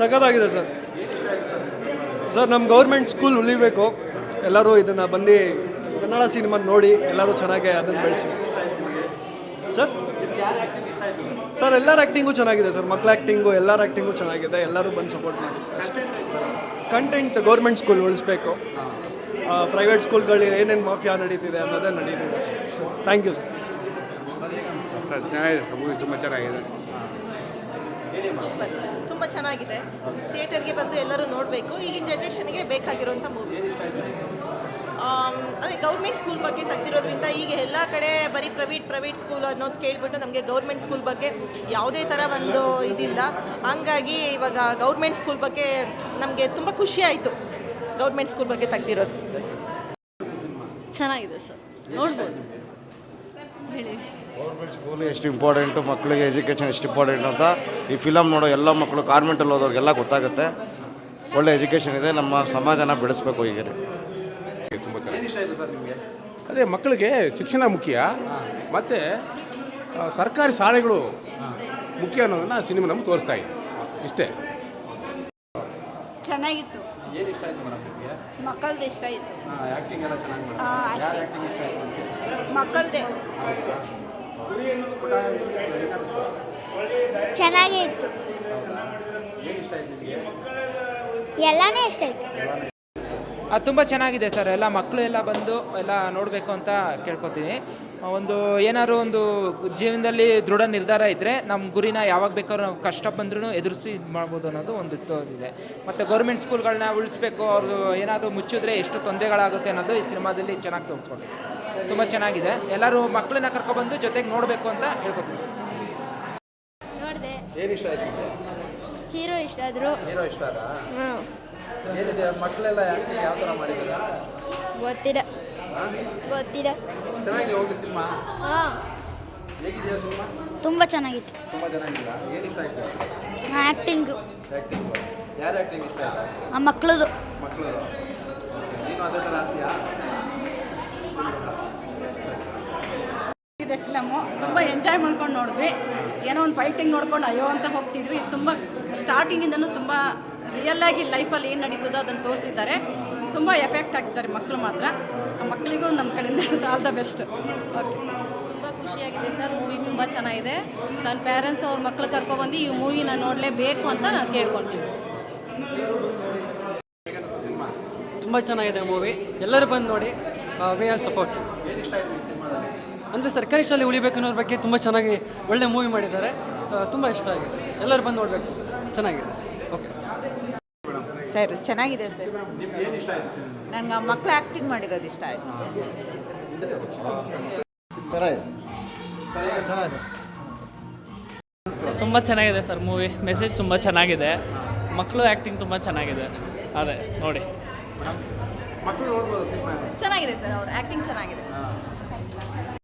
ಸಖತ್ತಾಗಿದೆ sir. Sir ನಮ್ಮ government school ಉಳಿಬೇಕು. ಎಲ್ಲರೂ ಇದನ್ನು ಬಂದು ಕನ್ನಡ ಸಿನಿಮಾ ನೋಡಿ ಎಲ್ಲರೂ ಚೆನ್ನಾಗಿ ಅದನ್ನು ಬೆಳೆಸಿ. ಸರ್? ಸರ್, ಎಲ್ಲರ ಆ್ಯಕ್ಟಿಂಗು ಚೆನ್ನಾಗಿದೆ ಸರ್. ಮಕ್ಕಳ ಆ್ಯಕ್ಟಿಂಗು ಎಲ್ಲರ ಆ್ಯಕ್ಟಿಂಗು ಚೆನ್ನಾಗಿದೆ. ಎಲ್ಲರೂ ಬಂದು ಸಪೋರ್ಟ್ ಮಾಡಿ. ಕಂಟೆಂಟ್ ಗೌರ್ಮೆಂಟ್ ಸ್ಕೂಲ್ ಉಳಿಸ್ಬೇಕು. ಪ್ರೈವೇಟ್ ಸ್ಕೂಲ್ಗಳಿಗೆ ಏನೇನು ಮಾಫಿಯಾ ನಡೀತಿದೆ ಅನ್ನೋದೇ ನಡೀತಿದೆ. ಥ್ಯಾಂಕ್ ಯು ಸರ್ ಸರ್ ಚೆನ್ನಾಗಿದೆ ತುಂಬ ಚೆನ್ನಾಗಿದೆ. ಸೂಪರ್ ತುಂಬ ಚೆನ್ನಾಗಿದೆ. ಥಿಯೇಟರ್ಗೆ ಬಂದು ಎಲ್ಲರೂ ನೋಡಬೇಕು. ಈಗಿನ ಜನ್ರೇಷನ್ಗೆ ಬೇಕಾಗಿರುವಂಥ ಮೂವಿ ಅದೇ ಗೌರ್ಮೆಂಟ್ ಸ್ಕೂಲ್ ಬಗ್ಗೆ ತೆಗೆದಿರೋದ್ರಿಂದ ಈಗ ಎಲ್ಲ ಕಡೆ ಬರೀ ಪ್ರೈವೇಟ್ ಪ್ರೈವೇಟ್ ಸ್ಕೂಲ್ ಅನ್ನೋದು ಕೇಳಿಬಿಟ್ಟು ನಮಗೆ ಗೌರ್ಮೆಂಟ್ ಸ್ಕೂಲ್ ಬಗ್ಗೆ ಯಾವುದೇ ಥರ ಒಂದು ಇದಿಲ್ಲ. ಹಂಗಾಗಿ ಇವಾಗ ಗೌರ್ಮೆಂಟ್ ಸ್ಕೂಲ್ ಬಗ್ಗೆ ನಮಗೆ ತುಂಬ ಖುಷಿ ಆಯಿತು ಗೌರ್ಮೆಂಟ್ ಸ್ಕೂಲ್ ಬಗ್ಗೆ ತೆಗೆದಿರೋದು. ಚೆನ್ನಾಗಿದೆ ಸರ್. ನೋಡ್ಬೋದು. ಹೇಳಿ. ಗೌರ್ಮೆಂಟ್ ಸ್ಕೂಲ್ ಎಷ್ಟು ಇಂಪಾರ್ಟೆಂಟು ಮಕ್ಕಳಿಗೆ ಎಜುಕೇಷನ್ ಎಷ್ಟು ಇಂಪಾರ್ಟೆಂಟ್ ಅಂತ ಈ ಫಿಲಮ್ ನೋಡೋ ಎಲ್ಲ ಮಕ್ಕಳು ಗಾರ್ಮೆಂಟಲ್ಲಿ ಹೋದವ್ರಿಗೆಲ್ಲ ಗೊತ್ತಾಗುತ್ತೆ. ಒಳ್ಳೆ ಎಜುಕೇಷನ್ ಇದೆ ನಮ್ಮ ಸಮಾಜನ ಬೆಳೆಸ್ಬೇಕು ಈಗ ತುಂಬ ಅದೇ ಮಕ್ಕಳಿಗೆ ಶಿಕ್ಷಣ ಮುಖ್ಯ ಮತ್ತು ಸರ್ಕಾರಿ ಶಾಲೆಗಳು ಮುಖ್ಯ ಅನ್ನೋದನ್ನು ಸಿನಿಮಾ ನಮ್ಗೆ ತೋರಿಸ್ತಾ ಇದೆ. ಇಷ್ಟೇ. ಚೆನ್ನಾಗಿತ್ತು. ಮಕ್ಕಳದ್ದು ಇಷ್ಟ ಆಯಿತು ಮಕ್ಕಳದ್ದೇ ಚೆನ್ನಾಗೇ ಇತ್ತು. ಎಲ್ಲಾನೇ ಇಷ್ಟ ಆಯ್ತು. ಅದು ತುಂಬ ಚೆನ್ನಾಗಿದೆ ಸರ್. ಎಲ್ಲ ಮಕ್ಕಳು ಎಲ್ಲ ಬಂದು ಎಲ್ಲ ನೋಡಬೇಕು ಅಂತ ಕೇಳ್ಕೊತೀನಿ. ಒಂದು ಏನಾದ್ರು ಒಂದು ಜೀವನದಲ್ಲಿ ದೃಢ ನಿರ್ಧಾರ ಇದ್ದರೆ ನಮ್ಮ ಗುರಿನ ಯಾವಾಗ ಬೇಕಾದ್ರೂ ನಾವು ಕಷ್ಟ ಬಂದ್ರೂ ಎದುರಿಸಿ ಇದು ಮಾಡ್ಬೋದು ಅನ್ನೋದು ಒಂದು ಇದೆ ಮತ್ತು ಗೌರ್ಮೆಂಟ್ ಸ್ಕೂಲ್ಗಳನ್ನ ಉಳಿಸ್ಬೇಕು ಅವ್ರದ್ದು ಏನಾದರೂ ಮುಚ್ಚಿದ್ರೆ ಎಷ್ಟು ತೊಂದರೆಗಳಾಗುತ್ತೆ ಅನ್ನೋದು ಈ ಸಿನಿಮಾದಲ್ಲಿ ಚೆನ್ನಾಗಿ ತೋರಿಸ್ಕೊಂಡು ತುಂಬ ಚೆನ್ನಾಗಿದೆ. ಎಲ್ಲರೂ ಮಕ್ಕಳನ್ನ ಕರ್ಕೊಬಂದು ಜೊತೆಗೆ ನೋಡಬೇಕು ಅಂತ ಹೇಳ್ಕೊತೀನಿ ಸರ್. ನೋಡಿದೆ. ಹೀರೋ ಇಷ್ಟ ಆದ್ರು. ಹೀರೋ ಇಷ್ಟ ಅದ ಹ್ಮ್. ಏನಿದೆ? ಮಕ್ಕಳೆಲ್ಲ ಯಾವ ಥರ ಮಾಡಿದ್ದಾರೆ ಗೊತ್ತಿರ ಗೊತ್ತಿರ ಚೆನ್ನಾಗಿದೆ ಹೋಗಿ ಸಿನಿಮಾ? ಹಾಂ. ಹೇಗಿದೆಯಾ ಸಿನಿಮಾ? ತುಂಬ ಚೆನ್ನಾಗಿತ್ತು. ತುಂಬ ಚೆನ್ನಾಗಿಲ್ಲ ಏನು ಇಷ್ಟ ಆಯ್ತು? ಆ್ಯಕ್ಟಿಂಗು ಆ್ಯಕ್ಟಿಂಗ್ ಯಾರು ಆ್ಯಕ್ಟಿಂಗ್ ಇಷ್ಟ ಆಯ್ತು? ಆ ಮಕ್ಕಳದು ಮಕ್ಕಳು ನೀನು ಅದೇ ಥರ ಆಡ್ತೀಯಾ ಇದೆ ಫಿಲಮು ತುಂಬ ಎಂಜಾಯ್ ಮಾಡ್ಕೊಂಡು ನೋಡಿದ್ವಿ. ಏನೋ ಒಂದು ಫೈಟಿಂಗ್ ನೋಡ್ಕೊಂಡು ಅಯ್ಯೋ ಅಂತ ಹೋಗ್ತಿದ್ವಿ. ತುಂಬ ಸ್ಟಾರ್ಟಿಂಗಿಂದನೂ ತುಂಬ ರಿಯಲ್ಲಾಗಿ ಲೈಫಲ್ಲಿ ಏನು ನಡೀತದೋ ಅದನ್ನು ತೋರಿಸಿದ್ದಾರೆ. ತುಂಬ ಎಫೆಕ್ಟ್ ಆಗ್ತಾರೆ ಮಕ್ಕಳು ಮಾತ್ರ. ಆ ಮಕ್ಕಳಿಗೂ ನಮ್ಮ ಕಡೆಯಿಂದ ಆಲ್ ದ ಬೆಸ್ಟ್ ಓಕೆ ತುಂಬ ಖುಷಿಯಾಗಿದೆ ಸರ್. ಮೂವಿ ತುಂಬ ಚೆನ್ನಾಗಿದೆ. ನನ್ನ ಪೇರೆಂಟ್ಸ್ ಅವ್ರ ಮಕ್ಕಳು ಕರ್ಕೊಬಂದು ಈ ಮೂವಿನ ನೋಡಲೇಬೇಕು ಅಂತ ನಾನು ಕೇಳ್ಕೊಳ್ತೀನಿ ತುಂಬ ಚೆನ್ನಾಗಿದೆ ಮೂವಿ ಎಲ್ಲರೂ ಬಂದು ನೋಡಿ ವಿ ಆರ್ ಸಪೋರ್ಟ್ ಅಂದರೆ ಸರ್ಕಾರಿ ಶಾಲೆ ಉಳಿಬೇಕು ಅನ್ನೋದ್ರ ಬಗ್ಗೆ ತುಂಬ ಚೆನ್ನಾಗಿ ಒಳ್ಳೆ ಮೂವಿ ಮಾಡಿದ್ದಾರೆ. ತುಂಬ ಇಷ್ಟ ಆಗಿದೆ. ಎಲ್ಲರೂ ಬಂದು ನೋಡಬೇಕು. ಚೆನ್ನಾಗಿದೆ. ಓಕೆ ಸರ್ ಚೆನ್ನಾಗಿದೆ ಸರ್. ನಿಮ್ಗೆ ಏನು ಇಷ್ಟ ಆಯ್ತು ಸಿನಿಮಾ? ನಂಗೆ ಆ ಮಕ್ಕಳು ಆ್ಯಕ್ಟಿಂಗ್ ಮಾಡಿರೋದು ಇಷ್ಟ ಆಯಿತು. ಚೆನ್ನಾಗಿದೆ ಸರ್. ಈಗ ಚೆನ್ನಾಗಿದೆ. ತುಂಬ ಚೆನ್ನಾಗಿದೆ ಸರ್ ಮೂವಿ. ಮೆಸೇಜ್ ತುಂಬ ಚೆನ್ನಾಗಿದೆ. ಮಕ್ಕಳು ಆ್ಯಕ್ಟಿಂಗ್ ತುಂಬ ಚೆನ್ನಾಗಿದೆ. ಅದೇ ನೋಡಿ. ಮಕ್ಕಳು ನೋಡ್ಬೋದು ಸಿನಿಮಾ? ಚೆನ್ನಾಗಿದೆ ಸರ್ ಅವ್ರ. ಆ್ಯಕ್ಟಿಂಗ್ ಚೆನ್ನಾಗಿದೆ.